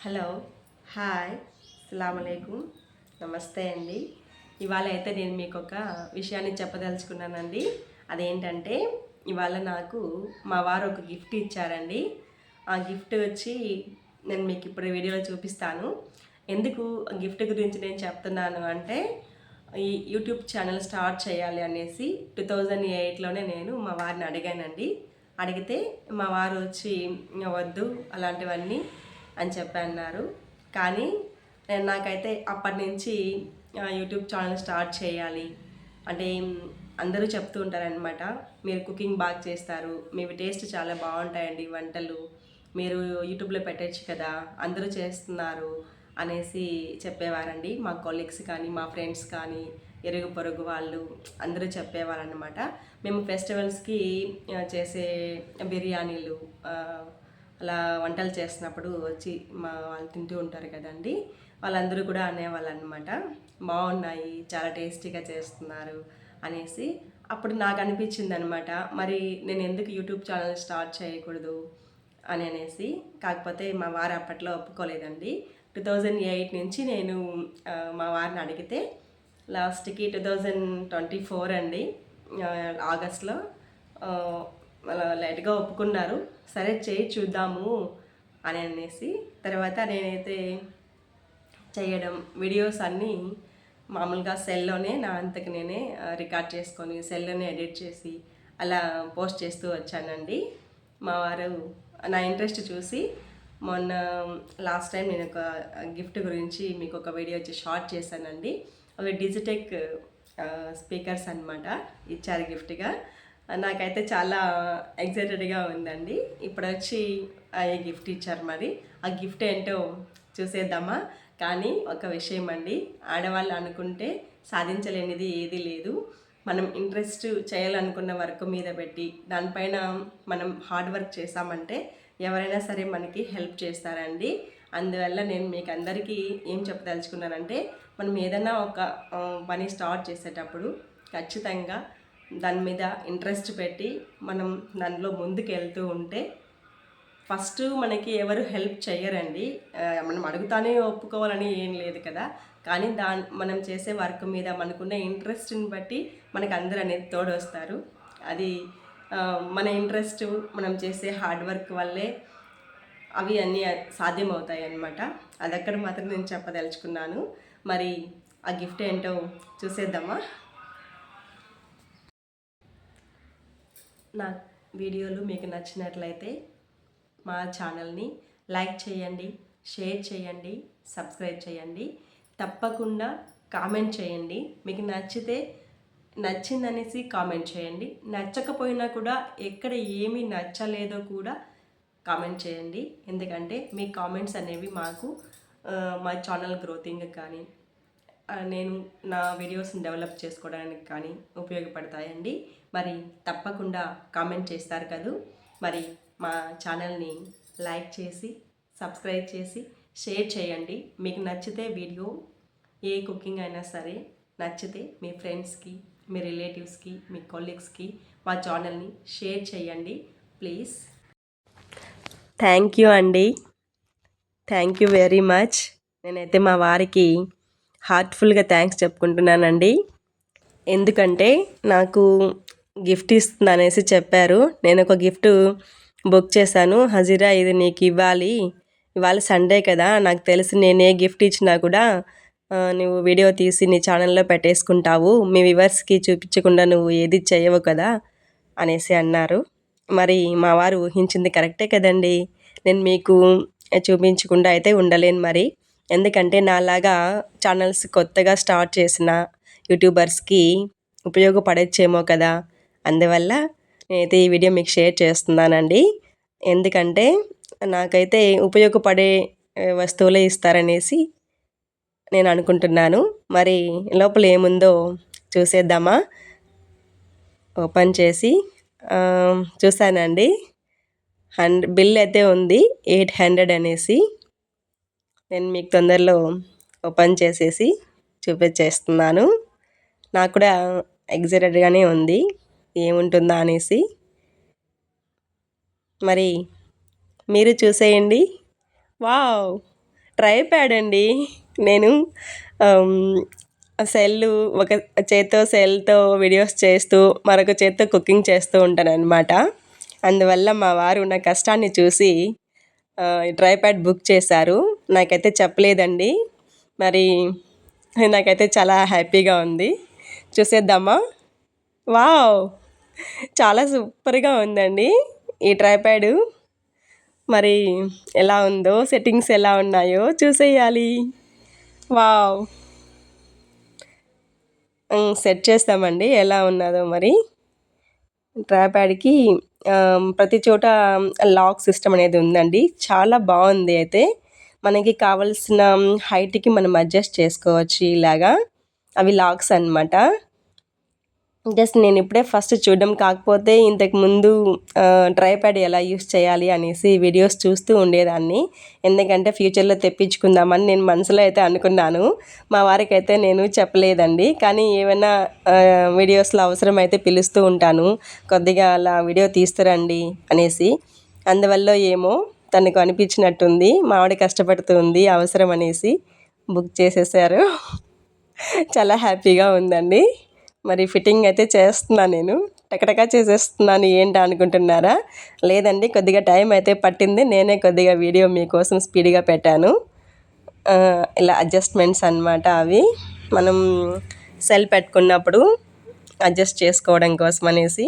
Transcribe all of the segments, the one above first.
Hello. Hi. అస్సలామలైకుం నమస్తే అండి. ఇవాళ అయితే నేను మీకు ఒక విషయాన్ని చెప్పదలుచుకున్నానండి. అదేంటంటే ఇవాళ నాకు మా వారు ఒక గిఫ్ట్ ఇచ్చారండి. ఆ గిఫ్ట్ వచ్చి నేను మీకు ఇప్పుడు వీడియోలో చూపిస్తాను. ఎందుకు గిఫ్ట్ గురించి నేను చెప్తున్నాను అంటే ఈ యూట్యూబ్ ఛానల్ స్టార్ట్ చేయాలి అనేసి టూ థౌజండ్ ఎయిట్లోనే నేను మా వారిని అడిగానండి. అడిగితే మా వారు వచ్చి వద్దు అలాంటివన్నీ అని చెప్పి అన్నారు. కానీ నేను నాకైతే అప్పటి నుంచి యూట్యూబ్ ఛానల్ స్టార్ట్ చేయాలి. అంటే అందరూ చెప్తూ ఉంటారనమాట మీరు కుకింగ్ బాగా చేస్తారు. మీ టేస్ట్ చాలా బాగుంటాయండి వంటలు. మీరు యూట్యూబ్లో పెట్టచ్చు కదా అందరూ చేస్తున్నారు అనేసి చెప్పేవారండి. మా కొలీగ్స్ కానీ మా ఫ్రెండ్స్ కానీ ఎరుగు పొరుగు వాళ్ళు అందరూ చెప్పేవారనమాట మేము ఫెస్టివల్స్కి చేసే బిర్యానీలు అలా వంటలు చేసినప్పుడు వచ్చి మా వాళ్ళు తింటూ ఉంటారు కదండి. వాళ్ళందరూ కూడా అనేవాళ్ళు అనమాట బాగున్నాయి చాలా టేస్టీగా చేస్తున్నారు అనేసి. అప్పుడు నాకు అనిపించింది అనమాట మరి నేను ఎందుకు యూట్యూబ్ ఛానల్ స్టార్ట్ చేయకూడదు అని అనేసి. కాకపోతే మా వారు అప్పట్లో ఒప్పుకోలేదండి. టూ థౌజండ్ ఎయిట్ నుంచి నేను మా వారిని అడిగితే లాస్ట్కి టూ థౌజండ్ ట్వంటీ ఫోర్ అండి ఆగస్ట్లో లైట్గా ఒప్పుకున్నారు. సరే చేయి చూద్దాము అని అనేసి తర్వాత నేనైతే చేయడం వీడియోస్ అన్నీ మామూలుగా సెల్లోనే నా అంతకు నేనే రికార్డ్ చేసుకొని సెల్లోనే ఎడిట్ చేసి అలా పోస్ట్ చేస్తూ వచ్చానండి. మా వారు నా ఇంట్రెస్ట్ చూసి మొన్న లాస్ట్ టైం నేను ఒక గిఫ్ట్ గురించి మీకు ఒక వీడియో వచ్చి షార్ట్ చేశానండి. అవి డిజిటెక్ స్పీకర్స్ అనమాట ఇచ్చారు గిఫ్ట్గా. నాకైతే చాలా ఎగ్జైటెడ్గా ఉందండి. ఇప్పుడు వచ్చి అయ్యే గిఫ్ట్ ఇచ్చారు మరి. ఆ గిఫ్ట్ ఏంటో చూసేద్దామా? కానీ ఒక విషయం అండి ఆడవాళ్ళు అనుకుంటే సాధించలేనిది ఏది లేదు. మనం ఇంట్రెస్ట్ చేయాలనుకున్న వర్క్ మీద పెట్టి దానిపైన మనం హార్డ్ వర్క్ చేసామంటే ఎవరైనా సరే మనకి హెల్ప్ చేస్తారండి. అందువల్ల నేను మీకు అందరికీ ఏం చెప్పదలుచుకున్నానంటే మనం ఏదైనా ఒక పని స్టార్ట్ చేసేటప్పుడు ఖచ్చితంగా దాని మీద ఇంట్రెస్ట్ పెట్టి మనం దానిలో ముందుకు వెళ్తూ ఉంటే ఫస్ట్ మనకి ఎవరు హెల్ప్ చేయరండి. మనం అడుగుతానే ఒప్పుకోవాలని ఏం లేదు కదా. కానీ దా మనం చేసే వర్క్ మీద మనకున్న ఇంట్రెస్ట్ని బట్టి మనకు అందరూ అనేది తోడొస్తారు. అది మన ఇంట్రెస్ట్ మనం చేసే హార్డ్ వర్క్ వల్లే అవి అన్నీ సాధ్యమవుతాయి అన్నమాట అక్కడ మాత్రం నేను చెప్పదలుచుకున్నాను. మరి ఆ గిఫ్ట్ ఏంటో చూసేద్దామా? నా వీడియోలు మీకు నచ్చినట్లయితే మా ఛానల్ని లైక్ చేయండి షేర్ చేయండి సబ్స్క్రైబ్ చేయండి. తప్పకుండా కామెంట్ చేయండి. మీకు నచ్చితే నచ్చిందనేసి కామెంట్ చేయండి. నచ్చకపోయినా కూడా ఎక్కడ ఏమి నచ్చలేదో కూడా కామెంట్ చేయండి. ఎందుకంటే మీ కామెంట్స్ అనేవి మాకు మా ఛానల్ గ్రోతింగ్ కానీ నేను నా వీడియోస్ని డెవలప్ చేసుకోవడానికి కానీ ఉపయోగపడతాయండి. మరి తప్పకుండా కామెంట్ చేస్తారు కదూ. మరి మా ఛానల్ని లైక్ చేసి సబ్స్క్రైబ్ చేసి షేర్ చేయండి. మీకు నచ్చితే వీడియో ఏ కుకింగ్ అయినా సరే నచ్చితే మీ ఫ్రెండ్స్కి మీ రిలేటివ్స్కి మీ కొలీగ్స్కి మా ఛానల్ని షేర్ చేయండి. ప్లీజ్. థ్యాంక్ యూ అండి. Thank you very much. నేనైతే మా వారికి హార్ట్ఫుల్గా థ్యాంక్స్ చెప్పుకుంటున్నానండి. ఎందుకంటే నాకు గిఫ్ట్ ఇస్తుంది అనేసి చెప్పారు. నేను ఒక గిఫ్ట్ బుక్ చేశాను. హజీరా ఇది నీకు ఇవ్వాలి. ఇవాళ సండే కదా నాకు తెలిసి నేను ఏ గిఫ్ట్ ఇచ్చినా కూడా నువ్వు వీడియో తీసి నీ ఛానల్లో పెట్టేసుకుంటావు. మీ వివర్స్కి చూపించకుండా నువ్వు ఏది చేయవు కదా అనేసి అన్నారు. మరి మా వారు ఊహించింది కరెక్టే కదండి. నేను మీకు చూపించకుండా అయితే ఉండలేను మరి. ఎందుకంటే నాలాగా ఛానల్స్ కొత్తగా స్టార్ట్ చేసిన యూట్యూబర్స్కి ఉపయోగపడచ్చేమో కదా. అందువల్ల నేనైతే ఈ వీడియో మీకు షేర్ చేస్తున్నానండి. ఎందుకంటే నాకైతే ఉపయోగపడే వస్తువులే ఇస్తారనేసి నేను అనుకుంటున్నాను. మరి లోపల ఏముందో చూసేద్దామా? ఓపెన్ చేసి చూసానండి హండ్ బిల్ అయితే ఉంది ఎయిట్ హండ్రెడ్ అనేసి. నేను మీకు తొందరలో ఓపెన్ చేసేసి చూపించేస్తున్నాను. నాకు కూడా ఎగ్జైటెడ్గానే ఉంది. ఏముంటుందా అనేసి. మరి మీరు చూసేయండి. వావ్! ట్రై ప్యాడ్ అండి. నేను సెల్ ఒక చేత్తో సెల్తో వీడియోస్ చేస్తూ మరొక చేత్తో కుకింగ్ చేస్తూ ఉంటాను అనమాట అందువల్ల మా వారు నా కష్టాన్ని చూసి డ్రై ప్యాడ్ బుక్ చేశారు. నాకైతే చెప్పలేదండి. మరి నాకైతే చాలా హ్యాపీగా ఉంది. చూసేద్దామా? వావ్! చాలా సూపర్గా ఉందండి ఈ ట్రైప్యాడ్. మరి ఎలా ఉందో సెట్టింగ్స్ ఎలా ఉన్నాయో చూసేయాలి. వావ్! సెట్ చేస్తామండి. ఎలా ఉన్నదో మరి. ట్రాప్యాడ్కి ప్రతి చోట లాక్ సిస్టమ్ అనేది ఉందండి. చాలా బాగుంది అయితే. మనకి కావలసిన హైట్కి మనం అడ్జస్ట్ చేసుకోవచ్చు ఇలాగా. అవి లాక్స్ అనమాట జస్ట్ నేను ఇప్పుడే ఫస్ట్ చూడడం కాకపోతే ఇంతకు ముందు ట్రైప్యాడ్ ఎలా యూస్ చేయాలి అనేసి వీడియోస్ చూస్తూ ఉండేదాన్ని. ఎందుకంటే ఫ్యూచర్లో తెప్పించుకుందామని నేను మనసులో అయితే అనుకున్నాను. మా వారికి అయితే నేను చెప్పలేదండి. కానీ ఏమైనా వీడియోస్లో అవసరమైతే పిలుస్తూ ఉంటాను. కొద్దిగా అలా వీడియో తీస్తురండి అనేసి. అందువల్ల ఏమో తనకు అనిపించినట్టుంది మావిడ కష్టపడుతుంది అవసరం అనేసి బుక్ చేసేసారు. చాలా హ్యాపీగా ఉందండి. మరి ఫిట్టింగ్ అయితే చేస్తున్నాను నేను. టకటకా చేసేస్తున్నాను. ఏంటి అనుకుంటున్నారా? లేదండి కొద్దిగా టైం అయితే పట్టింది. నేనే కొద్దిగా వీడియో మీకోసం స్పీడ్గా పెట్టాను. ఇలా అడ్జస్ట్మెంట్స్ అనమాట అవి. మనం సెల్ పెట్టుకున్నప్పుడు అడ్జస్ట్ చేసుకోవడం కోసం అనేసి.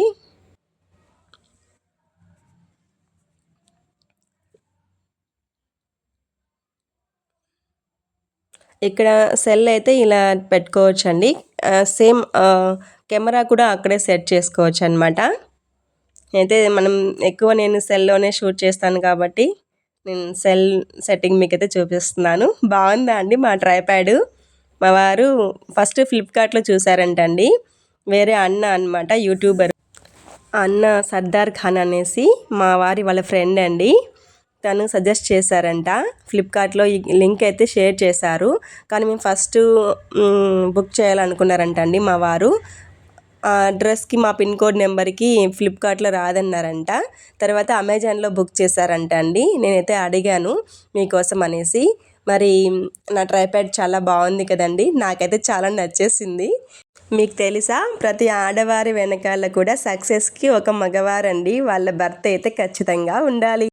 ఇక్కడ సెల్ అయితే ఇలా పెట్టుకోవచ్చండి. సేమ్ కెమెరా కూడా అక్కడే సెట్ చేసుకోవచ్చు అనమాట అయితే మనం ఎక్కువ నేను సెల్లోనే షూట్ చేస్తాను కాబట్టి నేను సెల్ సెట్టింగ్ మీకు అయితే చూపిస్తున్నాను. బాగుందా అండి మా ట్రైప్యాడ్? మా వారు ఫస్ట్ ఫ్లిప్కార్ట్లో చూసారంటండి. వేరే అన్న అనమాట యూట్యూబర్. అన్న సర్దార్ ఖాన్ అనేసి మా వారి వాళ్ళ ఫ్రెండ్ అండి. తను సజెస్ట్ చేశారంట. ఫ్లిప్కార్ట్లో ఈ లింక్ అయితే షేర్ చేశారు. కానీ మేము ఫస్ట్ బుక్ చేయాలనుకున్నారంట అండి మా వారు. అడ్రస్కి మా పిన్ కోడ్ నెంబర్కి ఫ్లిప్కార్ట్లో రాదన్నారంట. తర్వాత అమెజాన్లో బుక్ చేశారంట అండి. నేనైతే అడిగాను మీకోసం అనేసి. మరి నా ట్రైప్యాడ్ చాలా బాగుంది కదండి. నాకైతే చాలా నచ్చేసింది. మీకు తెలుసా? ప్రతి ఆడవారి వెనకాల కూడా సక్సెస్కి ఒక మగవారండి. వాళ్ళ భర్త అయితే ఖచ్చితంగా ఉండాలి.